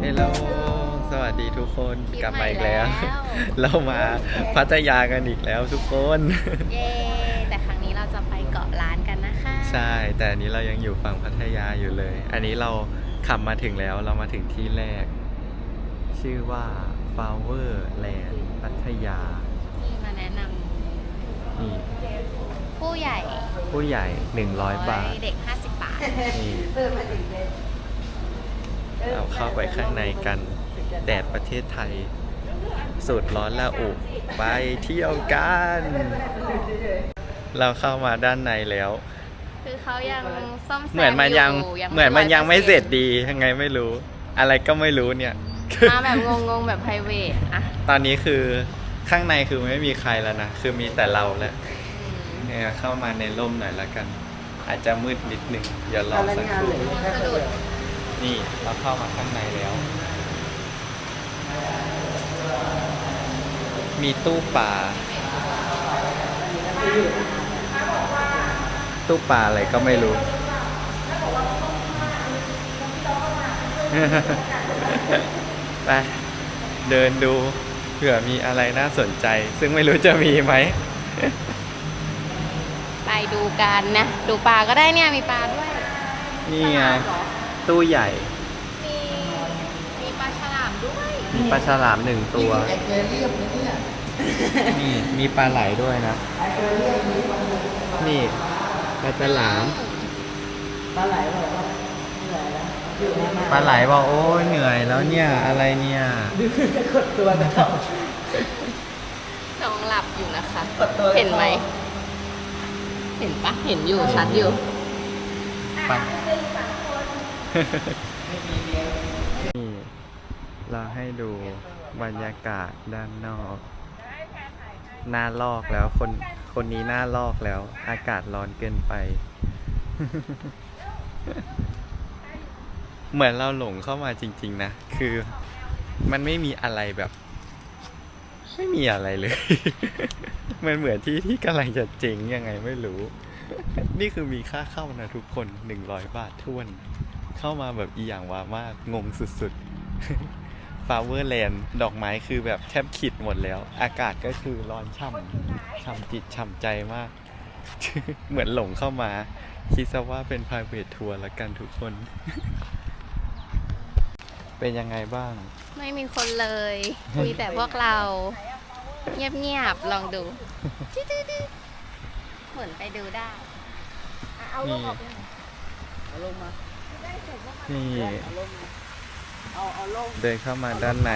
เฮลโลสวัสดีทุกคนคลิปกลับมาอีกแล้วใหม่แล้ว เรามาพัทยากันอีกแล้วทุกคน เย้แต่ครั้งนี้เราจะไปเกาะล้านกันนะคะใช่ แต่อันนี้เรายังอยู่ฝั่งพัทยาอยู่เลย อันนี้เราขับมาถึงแล้วเรามาถึงที่แรก ชื่อว่า Flower Land พัทยา ที่มาแนะนนี่ำผู้ใหญ่ผู้ใหญ่ 100 บาท เด็ก 50 บาท นี่เราเข้าไปข้างในกันแดดประเทศไทยสุดร้อนละอุไปเที่ยวกัน เราเข้ามาด้านในแล้ว คือเขายังซ่อมแซมเหมือนมันยังอเหมือนมันยังไม่เสร็จ100%ดียังไงไม่รู้ อะไรก็ไม่รู้เนี่ยมาแบบงงๆแบบ p r i v a t อะตอนนี้คือข้างในคือไม่มีใครแล้วนะ คือมีแต่เราแล้วอืมเนี่ยเข้ามาในร่มหน่อยละกัน อาจจะมืดนิดนึงอย่ารอสักครู่สะดุดนี่เราเข้ามาข้างในแล้ว มีตู้ปลาตู้ปลาอะไรก็ไม่รู้ ไปเดินดูเผื่อมีอะไรน่าสนใจ ซึ่งไม่รู้จะมีไหมไปดู กันนะดูปลาก็ได้เนี่ยมีปลาด้วยนี่ไงฉลามเหรอตู้ใหญ่ มีมีปลาฉลามด้วยมีปลาฉลามหนึ่งตัวแอคเวเรียมนะเนี่ยนี่มีปลาไหลด้วยนะแอคเวเรียมนี้มันนี่ปลาฉลาม ปลาไหลบอกว่าเหนื่อยแล้วอยู่ในน้ำปลาไหลบอกโอ้ยเหนื่อยแล้วเนี่ยอะไรเนี่ยดูจะกดตัวจะเข้าน้องหลับอยู่นะคะ กดตัวจะข้าเห็นไหมเห็นปะเห็นอยู่ชัดอยู่ ไป นี่เราให้ดูบรรยากาศด้านนอกหน้าลอกแล้วคนคนนี้หน้าลอกแล้ว อากาศร้อนเกินไป เหมือนเราหลงเข้ามาจริง ๆ นะ คือมันไม่มีอะไรแบบ ไม่มีอะไรเลย มันเหมือนที่ที่กำลังจะเจ๋งยังไงไม่รู้ นี่คือมีค่าเข้านะทุกคนหนึ่งร้อยบาทท้วน เข้ามาแบบอีอย่างวามาก งงสุดๆฟาเวอร์แลนด์ดอกไม้คือแบบแทบขิดหมดแล้ว อากาศก็คือร้อนช่ำช่ำจิตช่ำใจมาก เหมือนหลงเข้ามา คิดซะว่าเป็น private ทัวร์ละกันทุกคน เป็นยังไงบ้าง ไม่มีคนเลย มีแต่พวกเรา เงียบๆ ลองดูดื้อๆเหมือนไปดูได้นี่เอาลงมานี่ เอาลงมาเอาเอาลง เดินเข้ามาด้านใน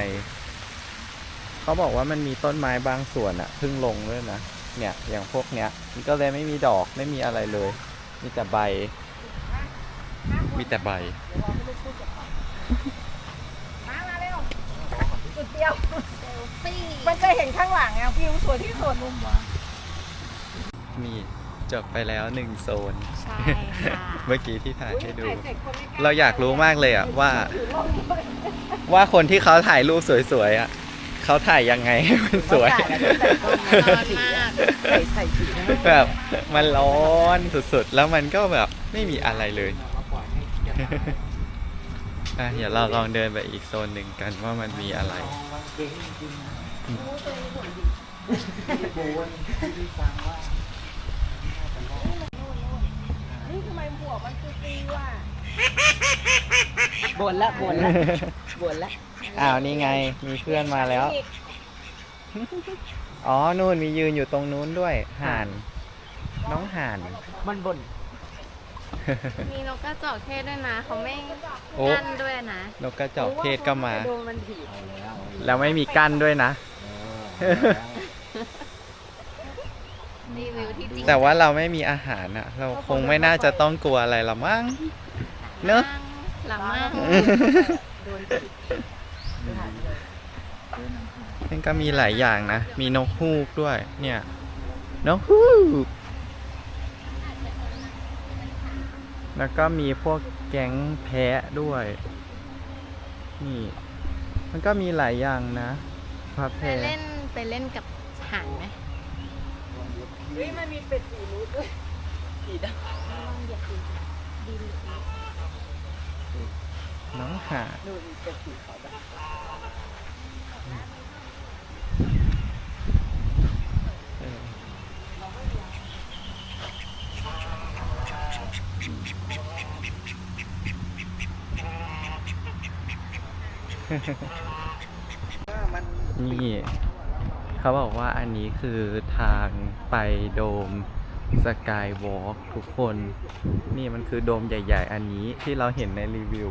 เขาบอกว่ามันมีต้นไม้บางส่วนอะเพิ่งลงด้วยนะ เนี่ย อย่างพวกเนี้ย มันก็เลยไม่มีดอกไม่มีอะไรเลย มีแต่ใบ มีแต่ใบจุ ดเดียวมันจะเห็นข้างหลังอะวิวสวยที่สุดมุมวะนี่จบไปแล้วหนึ่งโซน ใช่ค่ะเมื่อกี้ที่ถ่ายให้ดูถ่ายเสร็จคนไม่กล้เราอยากรู้มากเลยอะว่า ว่าคนที่เขาถ่ายรูปสวยๆอะเขาถ่ายยังไงให้มันสวยร้อนมากใส่ใส่สีนะแบบมันร้อนสุดๆ แล้วมันก็แบบไม่มีอะไรเลย อะเดี๋ยวเราลองเดินไปอีกโซนหนึ่งกันว่ามันมีอะไรเก่งจริงๆปูนที่ฟังว่านี่ทำไมหมวกมันคือตีว่ะบ่นละบ่นละบ่นละอ้าวนี่ไงมีเพื่อนมาแล้วอ๋อนู่นมียืนอยู่ตรงนู้นด้วยห่าน น้องห่านมันบ่น มีนกกระจอกเทศด้วยนะ เขาไม่โอ้ กั้นด้วยนะนกกระจอกเทศก็มา โดนมันถีบแล้วไม่มีกั้นด้วยนะรีวิวที่จริงแต่ว่าเราไม่มีอาหารอะเราคงไม่น่าจะต้องกลัวอะไรละมั้งเนอะ หลังมากมันก็มีหลายอย่างนะ มีนกฮูกด้วย เนี่ย นกฮูก แล้วก็มีพวกแก๊งแพะด้วย นี่ มันก็มีหลายอย่างนะพระแพไปเล่นไปเล่นกับห่านไหมเฮ้ยมันมีเป็ดสีรูดด้วยถีบน้องหาดนู่นเป็นสีขาวดำ เออ มั นนี่เขาบอกว่าอันนี้คือทางไปโดมสกายวอล์กทุกคน นี่มันคือโดมใหญ่ ๆ อันนี้ที่เราเห็นในรีวิว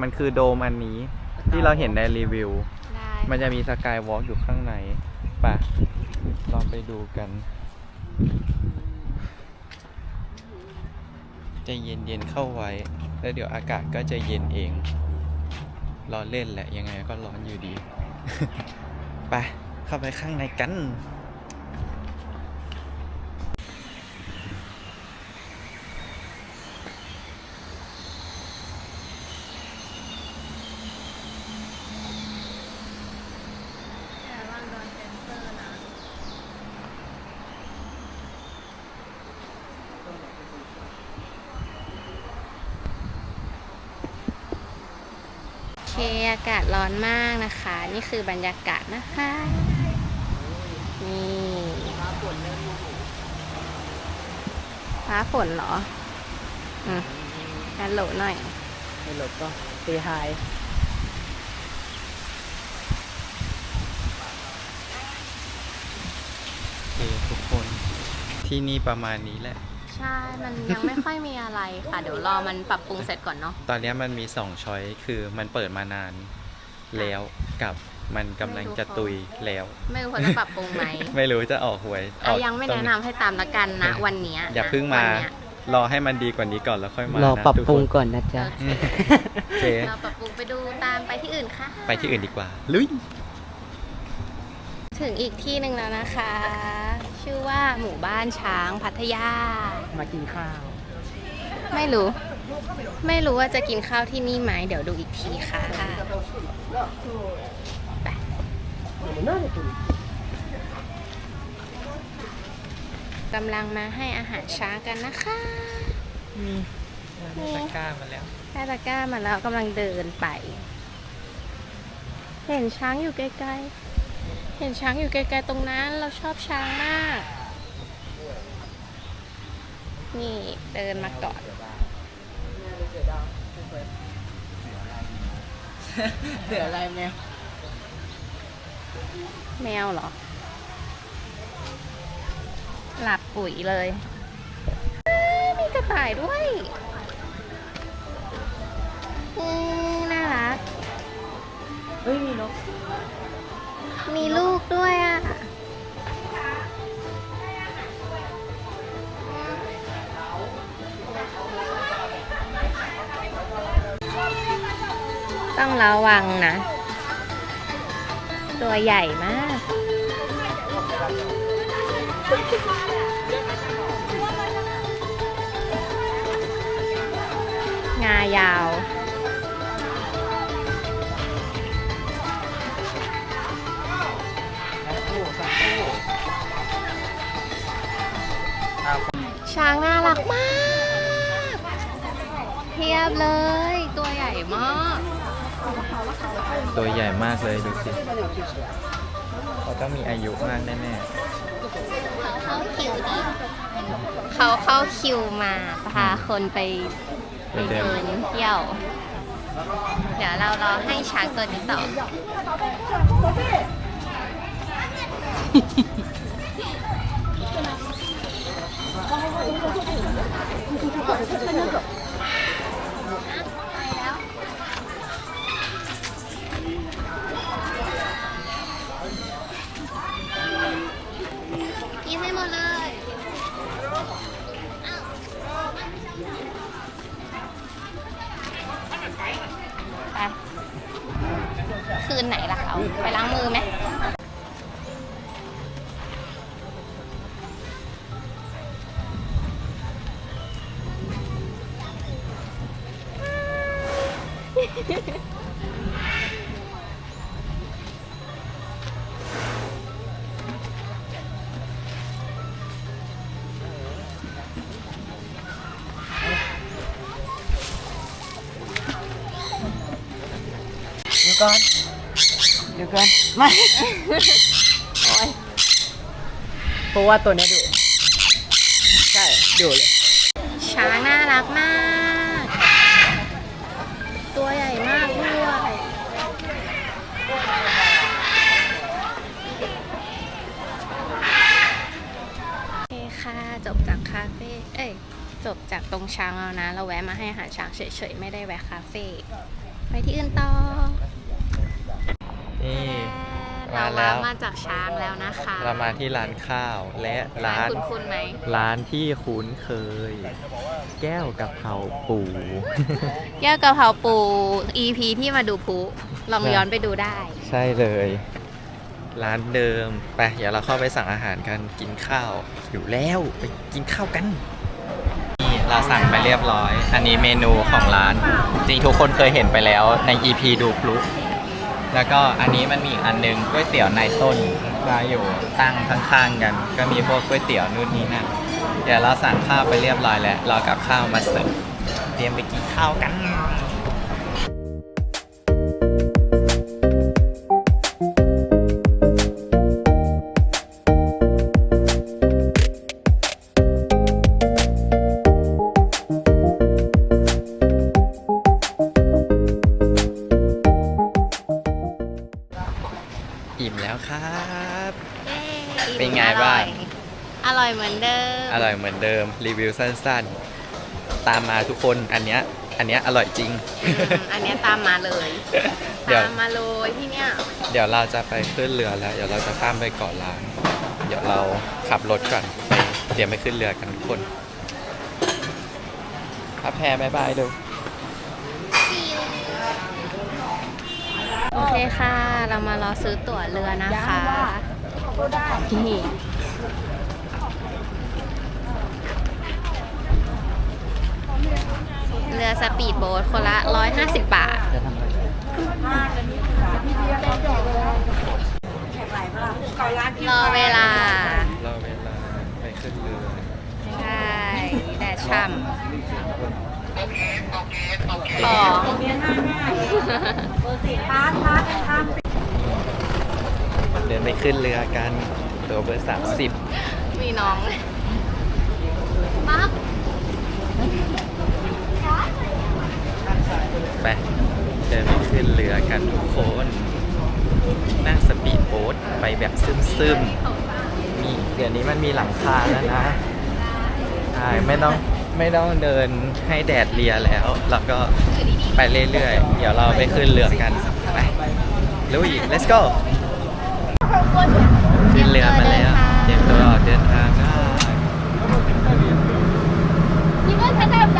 มันคือโดมอันนี้ที่เราเห็นในรีวิวได้มันจะมีสกายวอล์กอยู่ข้างในไปะลองไปดูกันจะเย็นๆเข้าไว้ แล้วเดี๋ยวอากาศก็จะเย็นเอง รอเล่นแหละยังไงก็ร้อนอยู่ดี ไปเข้าไปข้างในกัน โอเคอากาศ ร้อนมากนะคะ นี่คือบรรยากาศนะคะ นี่ฟ้าฝนฟ้าฝนเหรอ อืมฮัลโหลหน่อยไม่หลบก็ตีไฮโอเคทุกคนที่นี่ประมาณนี้แหละ ใช่ มันยังไม่ค่อยมีอะไรค่ะ เดี๋ยวรอมันปรับปรุงเสร็จก่อนเนาะ ตอนนี้มันมีสองช้อยคือมันเปิดมานาน แล้วกับมันกำลังจะตุยแล้ว ไม่รู้เขาจะปรับปรุงไหม ไม่รู้จะออกหวยอะออกยังไม่ตรแนะนำให้ตามละกันนะ วันเนี้ยอย่านะเพิ่งมา วันเนี้ยรอให้มันดีกว่านี้ก่อนแล้วค่อยมารอนะปรับทุกปรุงคนก่อนนะจ๊ะโอเค เราปรับปรุงไปดูตามไปที่อื่นค่ะ ไปที่อื่นดีกว่า ลุย ถึงอีกที่หนึ่งแล้วนะคะ ชื่อว่าหมู่บ้านช้างพัทยา มากินข้าว ไม่รู้ ไม่รู้ว่าจะกินข้าวที่นี่ไหมเดี๋ยวดูอีกทีค่ะ ไปกำลังมาให้อาหารช้างกันนะคะตะกร้ามาแล้วแม่ตะกร้ามาแล้วกำลังเดินไป เห็นช้างอยู่ไกลๆเห็นช้างอยู่ไกลๆตรงนั้น เราชอบช้างมาก นี่เดินมาก่อน เสืออะไรแมว แมวเหรอ หลับปุ๋ยเลยอ้าวมีกระต่ายด้วยอืมน่ารัก เฮ้ย มีนก มีลูกด้วยอะ ต้องระวังนะ ตัวใหญ่มากงายาว ช้างน่ารักมาก เทียบเลย ตัวใหญ่มาก ตัวใหญ่มากเลยดูสิเขาต้องมีอายุมากแน่เขาเข้าคิวดิเขาเข้าคิวมาพาคนไปๆไปไปเดิเดินนเที่ยว เดี๋ยวเรารอให้ช้างตัวนี้ต่อกิ ก่อน เดี๋ยวก่อนไม่เพราะว่าตัวเนี้ยดุใช่ดุเลย ช้างน่ารักมาก ตัวใหญ่มากด้วยโอเคค่ะ จบจากคาเฟ่ เอ้ย จบจากตรงช้างแล้วนะ เราแวะมาให้อาหารช้างเฉยๆ ไม่ได้แวะคาเฟ่ ไปที่อื่นต่อ นี่เรามาแล้มาวมาจากช้างแล้วนะคะเรามาที่ร้านข้าวและร้านคุณคุณไหมร้านที่คุ้นเคย แก้วกะเพราปู แก้วกะเพราปู EP ที่มาดูพุลองย้อนไปดูได้ ใช่เลย ร้านเดิมไปเดี๋ยวเราเข้าไปสั่งอาหารกันกินข้าวอยู่แล้วไปกินข้าวกันนี่เราสั่งไปเรียบร้อย อันนี้เมนูของร้าน จริงทุกคนเคยเห็นไปแล้วใน EP ดูพลุ แล้วก็อันนี้มันมีอีกอันหนึงก๋วยเตี๋ยวในต้นมาอยู่ตั้งข้างๆกัน ก็มีพวกก๋วยเตี๋ยวนู่นนี่นั่นเดี๋ยวเราสั่งข้าวไปเรียบร้อยแล้วรอกับข้าวมาเสิร์ฟเตรียมไปกินข้าวกัน วิวสั้นๆ ตามมาทุกคนอันเนี้ยอันเนี้ยอร่อยจริงอืมอันเนี้ยตามมาเลย เดี๋ยว ตามมาเลยที่เนี้ยเดี๋ยวเราจะไปขึ้นเรือแล้ว เดี๋ยวเราจะข้ามไปเกาะล้าน เดี๋ยวเราขับรถก่อนไปเตรียมไปขึ้นเรือกันทุกคนพับแพรบายบายดู โอเคค่ะ เรามารอซื้อตั๋วเรือนะคะก็ได้นี่ เรือสปีดโบ๊ทคนละ 150 บาท จะทำอะไรก่อนร้านที่รอเวลา รอเวลาไปขึ้นเรือใช่แดดช่ำของร้านร้านทางเดินไปขึ้นเรือกัน ตัวเบอร์สามสิบมีน้องปั๊บ ไปเดินขึ้นเรือกันทุกคนนั่งสปีดโบ๊ทไปแบบซึมๆมีเดี๋ยวนี้มันมีหลังคาแล้วนะใช่ไม่ต้องไม่ต้องเดินให้แดดเลียแล้ว แล้วก็ไปเรื่อยๆ เดี๋ยวเราไปขึ้นเรือกันไปลุย let's go ขึ้นเรือมาแล้วเตรียมตัวออกเดินทางได้ไป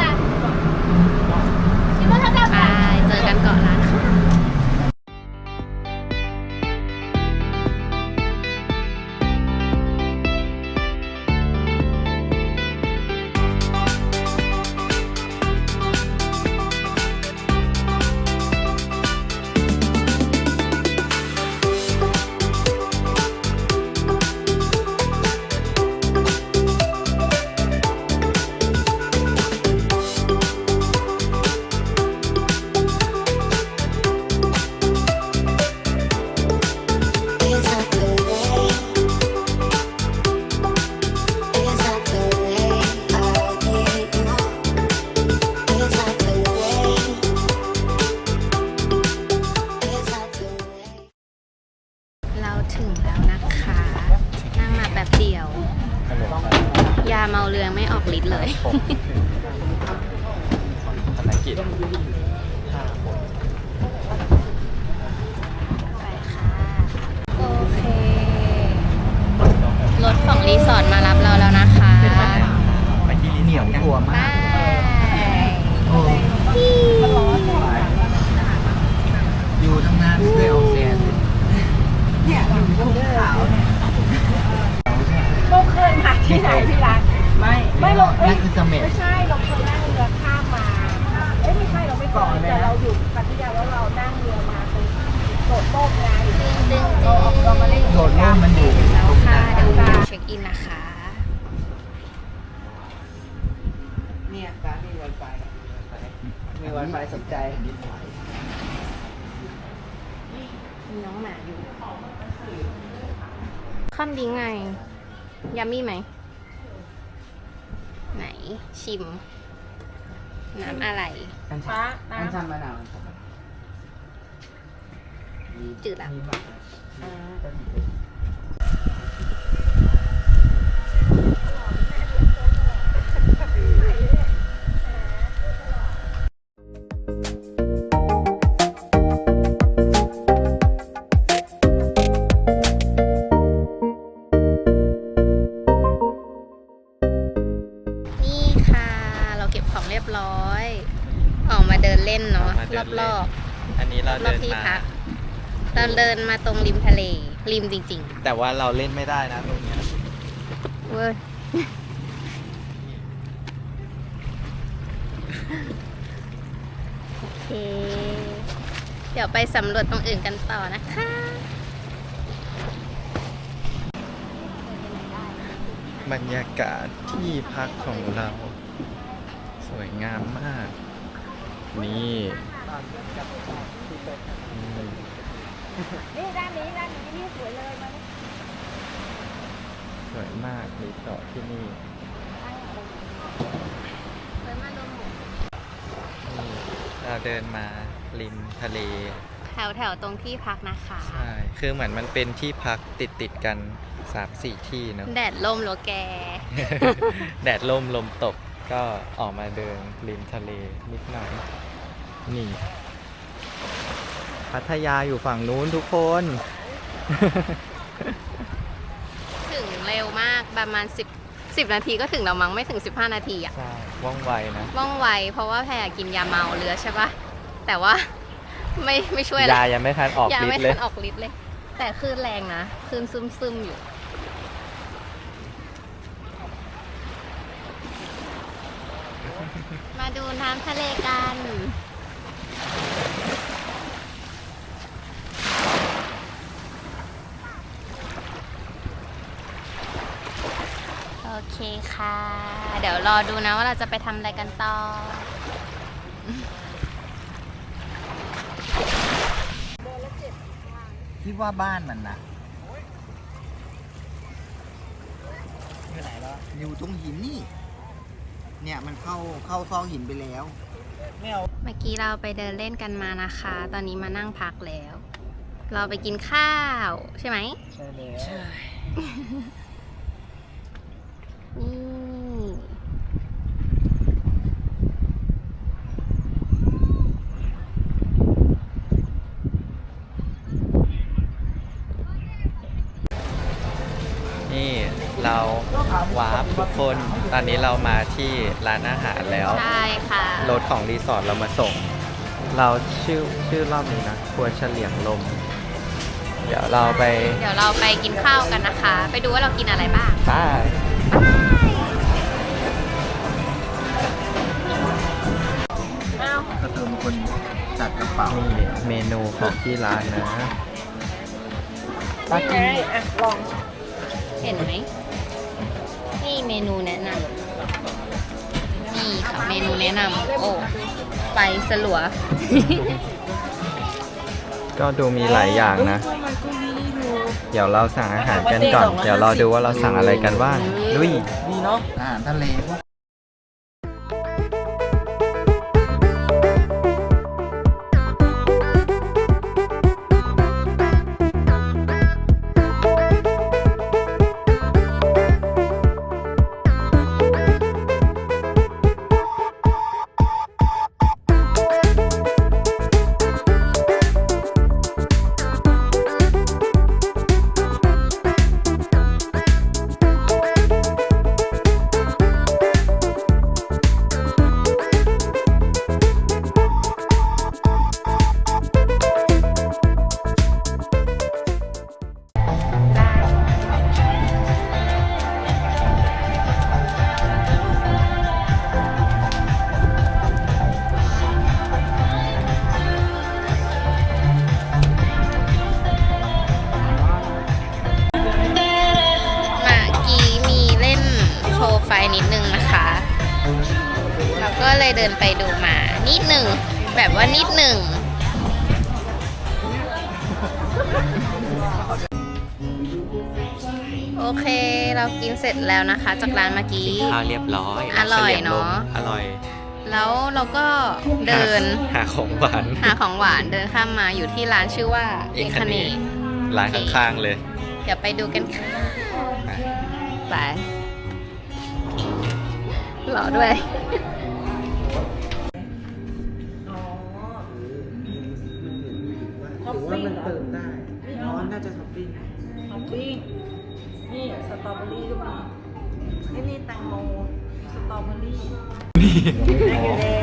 สนใจมีน้องหมาอยู่ข้ามดีไงยัมมี่ไหม ไหนชิม น้ำอะไร กัญชาฟ้ากัญน้ำชามะนาวจืดละมีบัตรอ่า เราเดินมาตรงริมทะเล ริมจริงแต่ว่าเราเล่นไม่ได้นะตรงเนี้ยๆเว้ยโอเค เดี๋ยวไปสำรวจตรงอื่นกันต่อนะคะ บรรยากาศที่พักของเรา สวยงามมาก นี่อืม นี่ด้านนี้ด้านนี้นี่สวยเลยมาสวยมากรีสอร์ทที่นี่นี่เราเดินมาริมทะเล แถวแถวๆตรงที่พักนะคะ ใช่ คือเหมือนมันเป็นที่พักติดติดๆกันสามสี่ที่เนอะแดดล่มเหรอแก แดดล่มลมตกก็ออกมาเดินริมทะเลนิดหน่อย นี่ พัทยาอยู่ฝั่งนู้นทุกคน ถึงเร็วมากประมาณ 10 10 นาทีก็ถึงแล้วมั้งไม่ถึง 15 นาทีอะใช่ว่องไวนะ ว่องไว เพราะว่าแพรกินยาเมาเรือใช่ปะแต่ว่าไม่ไม่ช่วยยายังไม่ทันออกยาฤทไม่ธิ์เลทัย นออกฤทธิ์เลย แต่คลื่นแรงนะคลื่นซึมซึมๆอยู่ มาดูน้ำทะเลกัน โอเคค่ะ เดี๋ยวรอดูนะว่าเราจะไปทำอะไรกันต่อคิดว่าบ้านมันนะอยู่ไหนแล้วอยู่ตรงหินนี่ เนี่ยมันเข้าเข้าซอกหินไปแล้ว ไม่เอาเมื่อกี้เราไปเดินเล่นกันมานะคะ ตอนนี้มานั่งพักแล้ว เราไปกินข้าวใช่ไหม ใช่แล้ว นี่นี่เราวาร์ปทุกคน ตอนนี้เรามาที่ ร้านอาหารแล้ว ใช่ค่ะ รถของรีสอร์ทเรามาส่ง เราชื่อชื่อรอบนี้นะครัวเฉลียงลม เดี๋ยวเราไปเดี๋ยวเราไปกินข้าวกันนะคะ ไปดูว่าเรากินอะไรบ้าง ป้ายก็เธอเป็นคนจัดกระเป๋านี่เมนูของที่ร้านนะป้านี่กิไงนอะลองเห็นไหม มนูแนะนำโอ้ไปสลัว ก็ดูมีหลายอย่างนะ เดี๋ยวเราสั่งอาหารกันก่อน เดี๋ยวเราดูว่าเราสั่งอะไรกันบ้างลุย ดีเนาะอาหารทะเลพวก ข้าวเรียบร้อยอร่อยฉลี่มลมเนอะ อร่อย แล้วเราก็เดินหาของหวานหาของหวานเดินข้ามมาอยู่ที่ร้านชื่อว่าเอ็เอ็กกคาคาเนเนร้านข้างๆเลยเดี๋ยวไปดูกันค่ะไปหล่อด้วยหรือว่ามันเติมได้อ๋อน่าจะช้อปปิ้งช้อปปิ้งนี่สตรอเบอรี่ก็มีไอ้ นี่แตงโมสตรอเบอรี่ได้กัน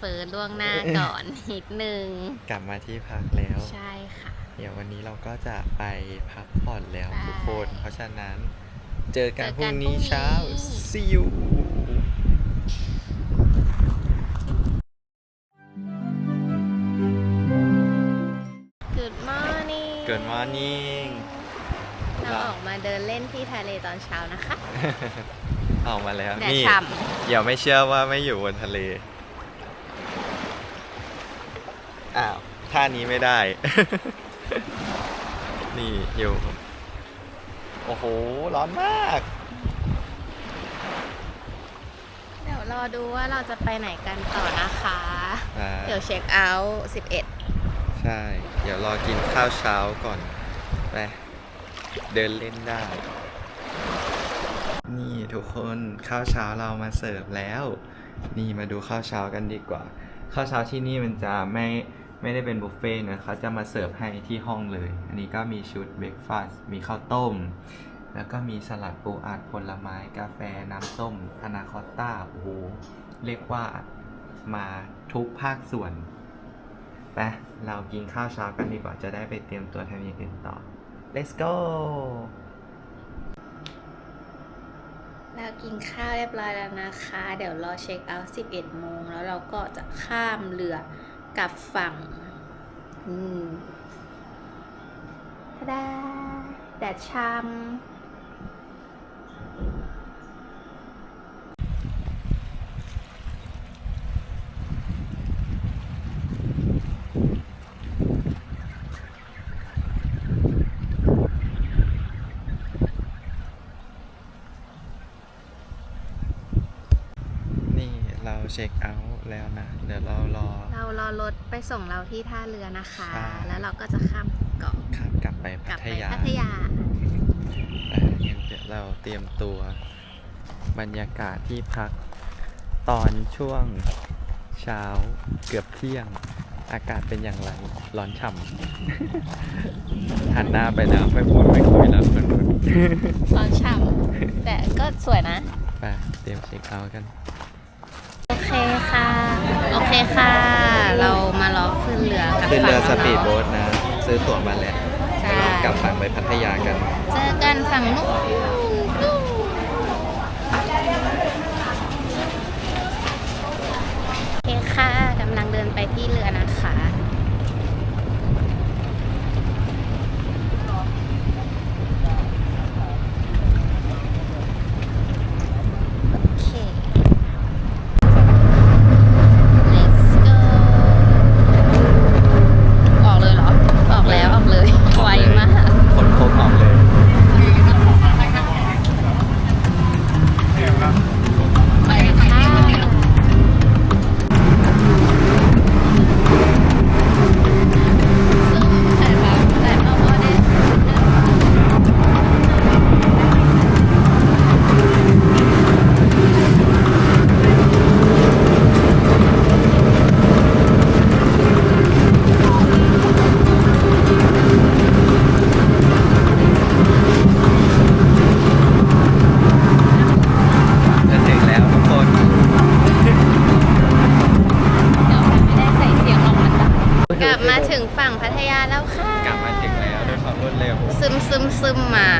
เบิร์ดเดย์เฟิร์ล่วงหน้าก่อนนิดนึง กลับมาที่พักแล้ว ใช่ค่ะ เดี๋ยววันนี้เราก็จะไปพักผ่อนแล้วใช่ทุกคน เพราะฉะนั้น เจอกันเจอพกัรุ่นงนี้พรุ่งนี้เช้า see you Good morning Good morning เราออกมาเดินเล่นที่ทะเลตอนเช้านะคะ ออกมาแล้ว แดดนี่ ฉ่อย่าไม่เชื่อว่าไม่อยู่บนทะเล อ้าวท่านี้ไม่ได้ นี่อยู่โอ้โห ร้อนมาก เดี๋ยวรอดูว่าเราจะไปไหนกันต่อนะคะ อ่า เดี๋ยวเช็คเอาท์11 ใช่ เดี๋ยวรอกินข้าวเช้าก่อนไปเดินเล่นได้ นี่ทุกคนข้าวเช้าเรามาเสิร์ฟแล้ว นี่มาดูข้าวเช้ากันดีกว่า ข้าวเช้าที่นี่มันจะไม่ ไม่ได้เป็นบุฟเฟ่ต์นะเขาจะมาเสิร์ฟให้ที่ห้องเลย อันนี้ก็มีชุดเบรกฟาสต์มีข้าวต้ม แล้วก็มีสลัดปูอัดผลไม้กาแฟน้ำส้มพานาคอตต้าโอ้โหเรียกว่ามาทุกภาคส่วนไปเรากินข้าวเช้ากันดีกว่าจะได้ไปเตรียมตัวทำอย่างอื่นต่อ let's go เรากินข้าวเรียบร้อยแล้วนะคะ เดี๋ยวรอเช็คเอาท์11โมงแล้วเราก็จะข้ามเรือ กับฝั่งอืมทดาแดดช้ำ นี่ เราเช็คเอาท์แล้วนะ เดี๋ยวเรารอ เรารอรถไปส่งเราที่ท่าเรือนะคะ ใช่ แล้วเราก็จะข้ามเกาะขับกลับไปกพัลับทไปยาพัทยา อะงั้นเดี๋ยวเราเตรียมตัว บรรยากาศที่พัก ตอนช่วงเช้าเกือบเที่ยง อากาศเป็นอย่างไร ร้อนฉ่ำ หันหน้าไปแล้วไม่พูดไม่คุยแล้วคนนู้นตอนฉ่ำแต่ก็สวยนะไปเตรียมเช็คเอาท์กัน โอเคค่ะ โอเคค่ะ เรามารอขึ้นเรือกับขึ้นเรือสฝั่งปีดน้โบ๊องทนะ ซื้อตั๋วมาแล้วใช่เดี๋ยวเรากลับฝั่งไปพัทยากัน เจอกันฝั่งนู้นโอเคค่ะกำลังเดินไปที่เรือนะคะาแล้วค่ะกลับมาถึงแล้วด้วยความรวดเร็วซึมซึมซึมมา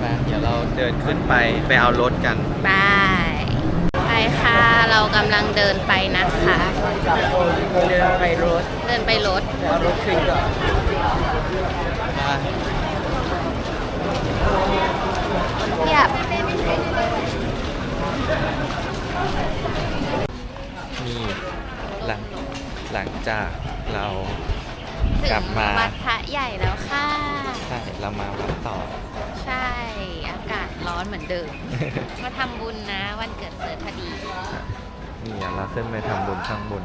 ไปเดี๋ยวเราเดินขึ้นไปไปเอารถกัน บายไปค่ะ เรากำลังเดินไปนะคะ เดินไปรถเดินไปรถ เอารถขึ้นก่อนเทียบนี่หลังหลังจากเรา ถึงกลับมา วัดพระใหญ่แล้วค่ะ ใช่เรามาวัดต่อ ใช่ อากาศร้อนเหมือนเดิม มาทำบุญนะ วันเกิดเสิร์ชพอดี นี่เดี๋ยวเราขึ้นไปทำบุญข้างบน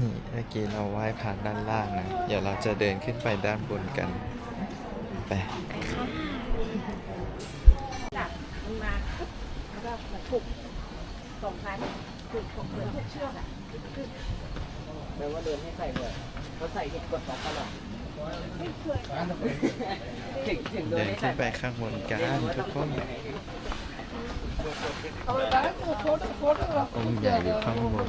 นี่เมื่อกี้เราไหว้ผ่านด้านล่างนะ เดี๋ยวเราจะเดินขึ้นไปด้านบนกัน ไปไปค่ะจับมันมาปุ๊บแล้วก็เหมือนผูกสองพันผูกเหมือนผูกเชือกอะแปลว่าเดินให้ใส่เลยเขาใส่เห็ดกดสองตลอดถึงถึงเดิเดินนให้ขึ้ใส่นไปข้างบนกันทุกคนองค์ใหญ่อยู่ข้างบน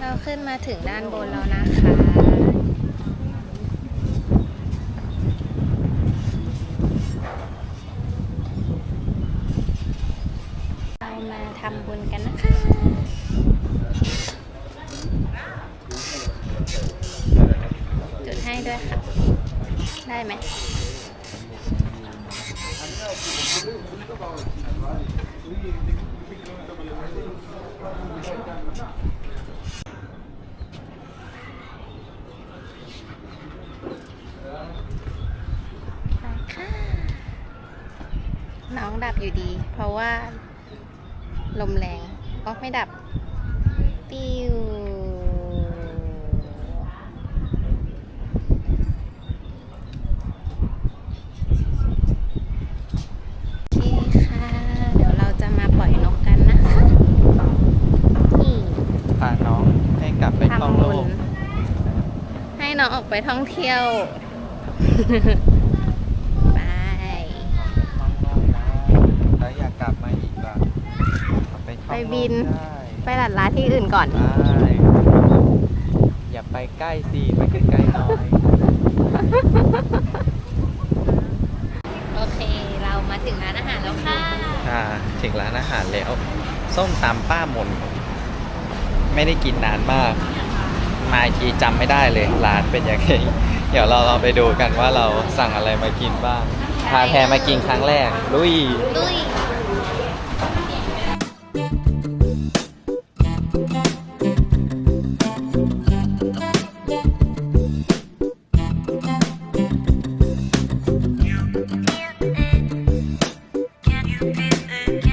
เราขึ้นมาถึงด้านบนแล้วนะคะ เรามาทำบุญกันนะคะ จุดให้ด้วยค่ะ ได้ไหม น้องดับอยู่ดี เพราะว่า ลมแรงก็ไม่ดับ ปิวโอเคค่ะ เดี๋ยวเราจะมาปล่อยนกกันนะคะ นี่พาน้องให้กลับไปท่องทำโลบุญกให้น้องออกไปท่องเที่ยว บาย แล้วอยากกลับมาอีกล่ะไปท่อง ไป โลก บินได้ไปหลัดล้าที่อื่นก่อน ได้อย่าไปใกล้สิไปใกล้ๆหน่อยโอเค เรามาถึงร้านอาหารแล้วค่ะ อ่าถึงร้านอาหารแล้ว ส้มตำป้ามน ไม่ได้กินนานมาก มาอีกทีจำไม่ได้เลยร้านเป็นยังไงเดี๋ยวเราลองไปดูกันว่าเราสั่งอะไรมากินบ้าง พาแพรมากินครั้งแรก ลุย ลุย โอ